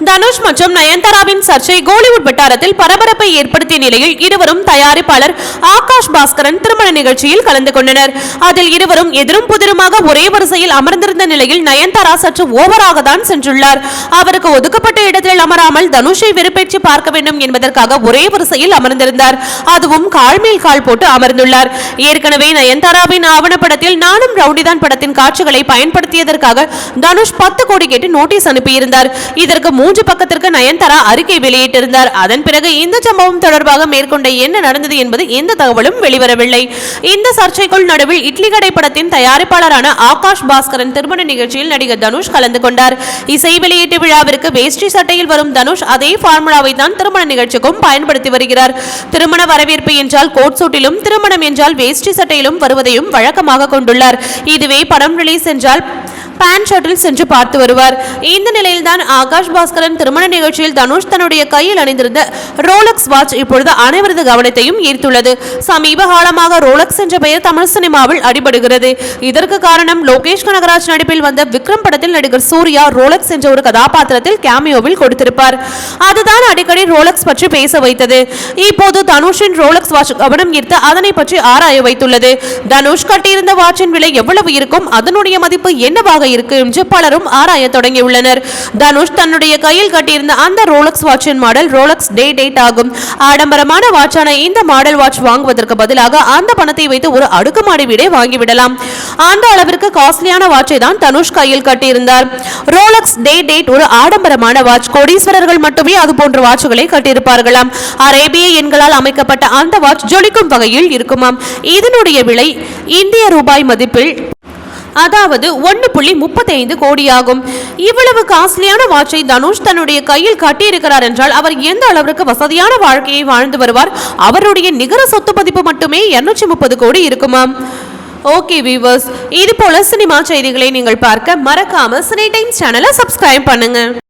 தனுஷ் மற்றும் நயன்தாராவின் சர்ச்சை கோலிவுட் வட்டாரத்தில் பரபரப்பை ஏற்படுத்திய நிலையில் இருவரும் தயாரிப்பாளர் ஆகாஷ் பாஸ்கரன் திருமண நிகழ்ச்சியில் கலந்து கொண்டனர். அதில் இருவரும் எதிரும் புதிருமாக ஒரே வரிசையில் அமர்ந்திருந்த நிலையில் நயன்தாரா சற்று ஓவராக தான் சென்றுள்ளார். அவருக்கு ஒதுக்கப்பட்ட இடத்தில் அமராமல் தனுஷை வெறுப்பேற்றி பார்க்க வேண்டும் என்பதற்காக ஒரே வரிசையில் அமர்ந்திருந்தார். அதுவும் கால் மேல் கால் போட்டு அமர்ந்துள்ளார். ஏற்கனவே நயன்தாராவின் ஆவணப்படத்தில் நானும் ரவுடிதான் படத்தின் காட்சிகளை பயன்படுத்தியதற்காக தனுஷ் பத்து கோடி கேட்டு நோட்டீஸ் அனுப்பியிருந்தார். இதற்கு மூன்று பக்கத்திற்கு நயன்தாரா அறிக்கை வெளியிட்டிருந்தார். அதன் பிறகு இந்த சம்பவம் தொடர்பாக மேற்கொண்ட என்ன நடந்தது என்பது எந்த தகவலும் வெளிவரவில்லை. இந்த சர்ச்சைக்குள் நடுவில் இட்லி கடை படத்தின் தயாரிப்பாளரான ஆகாஷ் பாஸ்கரன் திருமண நிகழ்ச்சியில் நடிகர் தனுஷ் கலந்து கொண்டார். இசை வெளியீட்டு விழாவிற்கு வேஷ்டி சட்டையில் வரும் தனுஷ் அதே ஃபார்முலாவை தான் திருமண நிகழ்ச்சிக்கும் பயன்படுத்தி வருகிறார். திருமண வரவேற்பு என்றால் கோட் சூட்டிலும் திருமணம் என்றால் வேஷ்டி சட்டையிலும் வருவதையும் வழக்கமாக கொண்டுள்ளார். இதுவே படம் ரிலீஸ் என்றால் ஃபேன் ஷர்ட்டில் சென்று பார்த்து வருவார். இந்த நிலையில்தான் ஆகாஷ் பாஸ்கரன் திருமண நிகழ்ச்சியில் தனுஷ் தன்னுடைய கையில் அணிந்திருந்த ரோலக்ஸ் வாட்ச் இப்பொழுது அனைவரது கவனத்தையும் ஈர்த்துள்ளது. சமீப காலமாக ரோலக்ஸ் என்ற பெயர் தமிழ் சினிமாவில் அடிபடுகிறது. இதற்கு காரணம் லோகேஷ் கனகராஜ் நடிப்பில் வந்த விக்ரம் படத்தில் நடிகர் சூர்யா ரோலக்ஸ் என்ற ஒரு கதாபாத்திரத்தில் கேமியோவில் கொடுத்திருப்பார். அதுதான் அடிக்கடி ரோலக்ஸ் பற்றி பேச வைத்தது. இப்போது தனுஷின் ரோலக்ஸ் வாட்ச் கவனம் ஈர்த்து அதனை பற்றி ஆராய வைத்துள்ளது. தனுஷ் கட்டியிருந்த வாட்சின் விலை எவ்வளவு இருக்கும்? அதனுடைய மதிப்பு என்னவாக இருக்கும் என்று பலரும் ஆராய தொடங்கியுள்ளனர். தனுஷ் தன்னுடைய கையில் கட்டியிருந்த அந்த ரோலக்ஸ் வாட்சின் மாடல் ரோலக்ஸ் டே டேட் ஆகும். ஆடம்பரமான வாட்சான இந்த மாடல் வாட்ச் வாங்குவதற்கு பதிலாக அந்த பணத்தை வைத்து ஒரு அடுக்குமாடி வீடே வாங்கிவிடலாம். அந்த அளவிற்கு காஸ்ட்லியான வாட்சை தான் தனுஷ் கையில் கட்டியிருந்தார். ரோலக்ஸ் டே டேட் ஒரு ஆடம்பரமான வாட்ச். கோடீஸ்வரர்கள் மட்டுமே அது போன்ற வாட்சுகளை கட்டியிருப்பார்களாம். அரேபிய எண்களால் அமைக்கப்பட்ட அந்த வாட்ச் ஜொலிக்கும் வகையில் இருக்குமாம். இதனுடைய விலை இந்திய ரூபாய் மதிப்பில் அதாவது ஒன்று புள்ளி முப்பத்தைந்து கோடியாகும். இவ்வளவு காஸ்ட்லியான வாட்சை தனுஷ் தன்னுடைய கையில் கட்டியிருக்கிறார் என்றால் அவர் எந்த அளவிற்கு வசதியான வாழ்க்கையை வாழ்ந்து வருவார்? அவருடைய நிகர சொத்து மதிப்பு மட்டுமே இருநூற்றி முப்பது கோடி இருக்குமாம் ஓகே வீவர்ஸ் இது போல சினிமா செய்திகளை நீங்கள் பார்க்க மறக்காம சினி டைம்ஸ் சேனலை சப்ஸ்கிரைப் பண்ணுங்க.